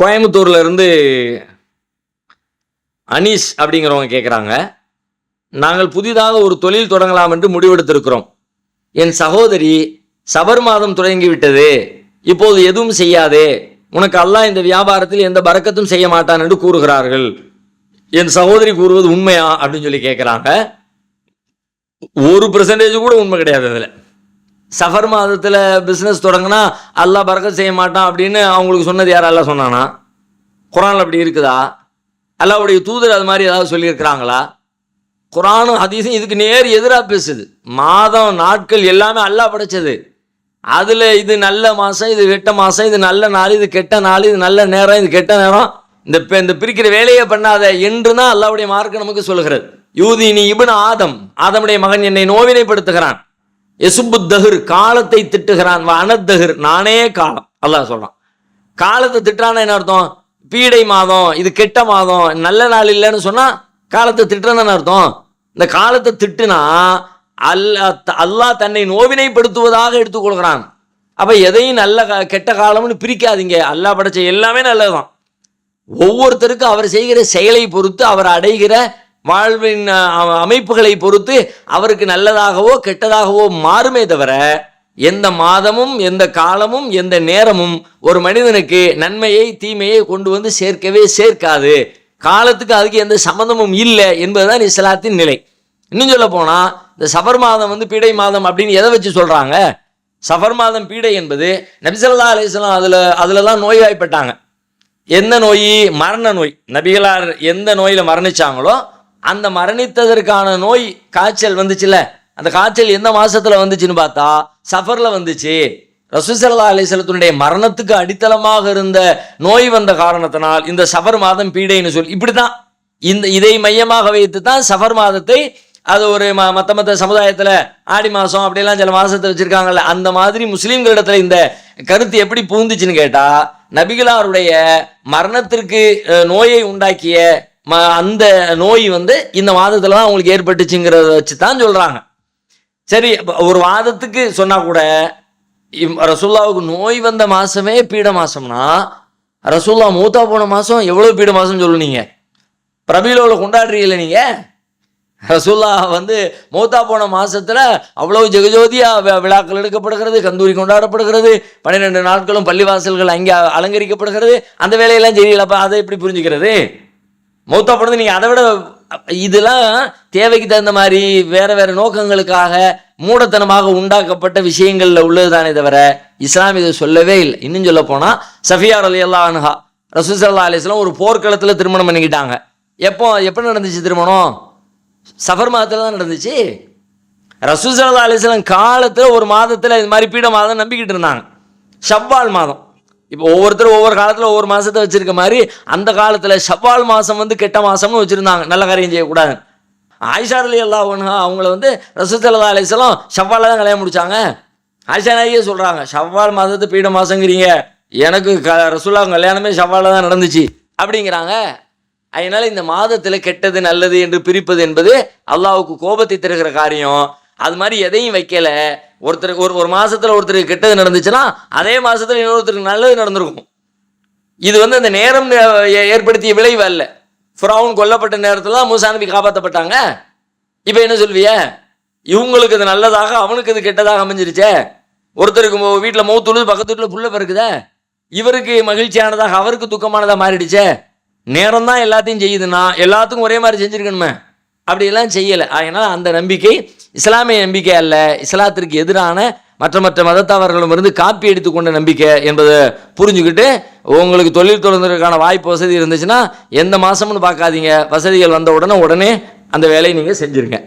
கோயம்புத்தூர்ல இருந்து அனீஷ் அப்படிங்கிறவங்க கேட்குறாங்க நாங்கள் புதிதாக ஒரு தொழில் தொடங்கலாம் என்று முடிவெடுத்திருக்கிறோம். என் சகோதரி சபர் மாதம் தொடங்கி விட்டது இப்போது எதுவும் செய்யாதே. உனக்கு அல்லாஹ் இந்த வியாபாரத்தில் எந்த பறக்கத்தும் செய்ய மாட்டான் என்று கூறுகிறார்கள். என் சகோதரி கூறுவது உண்மையா அப்படின்னு சொல்லி கேட்குறாங்க ஒரு பெர்சன்டேஜ் கூட உண்மை கிடையாது அதில். சஃபர் மாதத்தில் பிஸ்னஸ் தொடங்கினா அல்லா பறக்க செய்ய மாட்டான் அப்படின்னு அவங்களுக்கு சொன்னது யார்? அல்லாஹ் சொன்னானா? குரான் அப்படி இருக்குதா? அல்லாவுடைய தூதர் அது மாதிரி ஏதாவது சொல்லியிருக்கிறாங்களா? குரானும் ஹதீஸும் இதுக்கு நேர் எதிராக பேசுது. மாதம் நாட்கள் எல்லாமே அல்லாஹ் படைச்சது. அதில் இது நல்ல மாதம் இது கெட்ட மாதம் இது நல்ல நாள் இது கெட்ட நாள் இது நல்ல நேரம் இது கெட்ட நேரம். இந்த இந்த பிரிக்கிற வேலையை பண்ணாத என்று தான் அல்லாவுடைய மார்க்கு நமக்கு சொல்கிறது யூதினி இப்னு ஆதம் ஆதமுடைய மகன் என்னை நோவினைப்படுத்துகிறான். எசுபுத்தஹர் காலத்தை திட்டுகிறான். வ அனத்தஹர் நானே காலம். அல்லாஹ் சொல்றான். காலத்தை திட்டுறான்னு என்ன அர்த்தம்? பீடை மாதம் இது கெட்ட மாதம் நல்ல நாள் இல்லைன்னு சொன்னா காலத்தை திட்டுறன்னு அர்த்தம்? இந்த காலத்தை திட்டுனா அல்லா அல்லாஹ் தன்னை நோவினைப்படுத்துவதாக எடுத்துக்கொள்கிறான் அப்ப எதையும் நல்ல கெட்ட காலம்னு பிரிக்காதீங்க. அல்லாஹ் படைச்ச எல்லாமே நல்லதுதான். ஒவ்வொருத்தருக்கும் அவர் செய்கிற செயலை பொறுத்து அவர் அடைகிற வாழ்வின் அமைப்புகளை பொறுத்து அவருக்கு நல்லதாகவோ கெட்டதாகவோ மாறுமே தவிர எந்த மாதமும் எந்த காலமும் எந்த நேரமும் ஒரு மனிதனுக்கு நன்மையை தீமையை கொண்டு வந்து சேர்க்கவே சேர்க்காது. காலத்துக்கு அதுக்கு எந்த சம்மந்தமும் இல்லை என்பதுதான் இஸ்லாத்தின் நிலை. இன்னும் சொல்ல போனால் இந்த சஃபர் மாதம் வந்து பீடை மாதம் அப்படின்னு எதை வச்சு சொல்கிறாங்க சஃபர் மாதம் பீடை என்பது நபிசல்லா அலிஸ்லாம் அதில் அதில் தான் நோய்வாய்ப்பட்டாங்க. எந்த நோய்? மரண நோய். நபிகளார் எந்த நோயில் மரணிச்சாங்களோ அந்த மரணித்ததற்கான நோய் காய்ச்சல் வந்துச்சுல்ல அந்த காய்ச்சல் எந்த மாசத்துல வந்துச்சுன்னு பார்த்தா சஃபர்ல வந்துச்சு. ரசூசல்லா அலிசலத்தினுடைய மரணத்துக்கு அடித்தளமாக இருந்த நோய் வந்த காரணத்தினால் இந்த சஃபர் மாதம் பீடைன்னு சொல்லி இப்படிதான் இந்த இதை மையமாக வைத்து தான் சஃபர் மாதத்தை அது ஒரு ம மற்ற மற்ற சமுதாயத்தில் ஆடி மாதம் அப்படிலாம் சில மாதத்தை வச்சுருக்காங்கல்ல அந்த மாதிரி முஸ்லீம்களிடத்துல இந்த கருத்து எப்படி பூந்துச்சுன்னு கேட்டால் நபிகளாருடைய மரணத்திற்கு நோயை உண்டாக்கிய அந்த நோய் வந்து இந்த மாதத்தில் தான் அவங்களுக்கு ஏற்பட்டுச்சுங்கிறத வச்சு தான் சொல்கிறாங்க சரி ஒரு வாதத்துக்கு சொன்னால் கூட இம்- ரசூல்லாவுக்கு நோய் வந்த மாதமே பீட மாதம்னா ரசூல்லா மூத்தா போன மாதம் எவ்வளோ பீட மாதம் சொல்லுனீங்க? பிரபீலோவில் கொண்டாடுறீங்கள நீங்கள் ரசூல்லா வந்து மூத்தா போன மாசத்துல அவ்வளவு ஜெகஜோதியா விழாக்கள் எடுக்கப்படுகிறது கந்தூரி கொண்டாடப்படுகிறது பன்னிரெண்டு நாட்களும் பள்ளிவாசல்கள் அங்கே அலங்கரிக்கப்படுகிறது அந்த வேலையெல்லாம் தெரியலப்பா அதை எப்படி புரிஞ்சுக்கிறது? மௌத்தா போனது நீங்கள் அதை விட இதெல்லாம் தேவைக்கு தகுந்த மாதிரி வேற வேற நோக்கங்களுக்காக மூடத்தனமாக உண்டாக்கப்பட்ட விஷயங்கள்ல உள்ளதுதானே தவிர இஸ்லாம் இதை சொல்லவே இல்லை. இன்னும் சொல்ல போனா சஃபியார் அலி அல்லா அனுஹா ரசூசல்லா அலிஸ்லாம் ஒரு போர்க்களத்தில் திருமணம் பண்ணிக்கிட்டாங்க. எப்போ எப்போ நடந்துச்சு திருமணம்? சஃபர் மாதத்தில் தான் நடந்துச்சு. ரசூசல்லா அலிஸ்லாம் காலத்தில் ஒரு மாதத்தில் இது மாதிரி பீட மாதம் நம்பிக்கிட்டு இருந்தாங்க. ஷவ்வால் மாதம். இப்போ ஒவ்வொருத்தரும் ஒவ்வொரு காலத்தில் ஒவ்வொரு மாதத்தை வச்சுருக்க மாதிரி அந்த காலத்தில் ஷவ்வால் மாதம் வந்து கெட்ட மாதம்னு வச்சுருந்தாங்க. நல்ல காரியம் செய்யக்கூடாது ஆயிஷா அலி அல்லா அவங்கள வந்து ரசூசல்லா அலிஸ்லாம் ஷவ்வாலில் தான் கல்யாணம் முடித்தாங்க ஆயிஷா நாயே சொல்கிறாங்க ஷவ்வால் மாதத்து பீட மாதங்கிறீங்க எனக்கு க ரசுல்லா கல்யாணமே ஷவ்வாலில் தான் நடந்துச்சு. அப்படிங்கிறாங்க. அதனால் இந்த மாதத்தில் கெட்டது நல்லது என்று பிரிப்பது என்பது அல்லாவுக்கு கோபத்தை தருகிற காரியம். அது மாதிரி எதையும் வைக்கலை. ஒருத்தருக்கு ஒரு ஒரு மாதத்தில் ஒருத்தருக்கு கெட்டது நடந்துச்சுன்னா அதே மாதத்தில் இன்னொருத்தருக்கு நல்லது நடந்திருக்கும். இது வந்து அந்த நேரம் ஏ- ஏற்படுத்திய விளைவு அல்ல. ஃப்ரௌன் கொல்லப்பட்ட நேரத்தில் தான் மூசா நபி காப்பாற்றப்பட்டாங்க இப்போ என்ன சொல்விய? இவங்களுக்கு இது நல்லதாக அவனுக்கு இது கெட்டதாக அமைஞ்சிருச்சே. ஒருத்தருக்கு வீட்டில் மௌத்துழுது பக்கத்து வீட்டில் புள்ள பிறக்குதே. இவருக்கு மகிழ்ச்சியானதாக அவருக்கு துக்கமானதாக மாறிடுச்சே. நேரம் தான் எல்லாத்தையும் செய்யுதுன்னா எல்லாத்துக்கும் ஒரே மாதிரி செஞ்சுருக்கணுமே. அப்படியெல்லாம் செய்யலை. அதனால் அந்த நம்பிக்கை இஸ்லாமிய நம்பிக்கை அல்ல. இஸ்லாத்திற்கு எதிரான மற்ற மற்ற மதத்தவர்களிடமிருந்து காப்பி எடுத்துக்கொண்ட நம்பிக்கை என்பதை புரிஞ்சுக்கிட்டு உங்களுக்கு தொழில் தொடர்ந்ததற்கான வாய்ப்பு வசதி இருந்துச்சுன்னா எந்த மாதம்னு பார்க்காதீங்க. வசதிகள் வந்த உடனே உடனே அந்த வேலையை நீங்கள் செஞ்சுருங்க.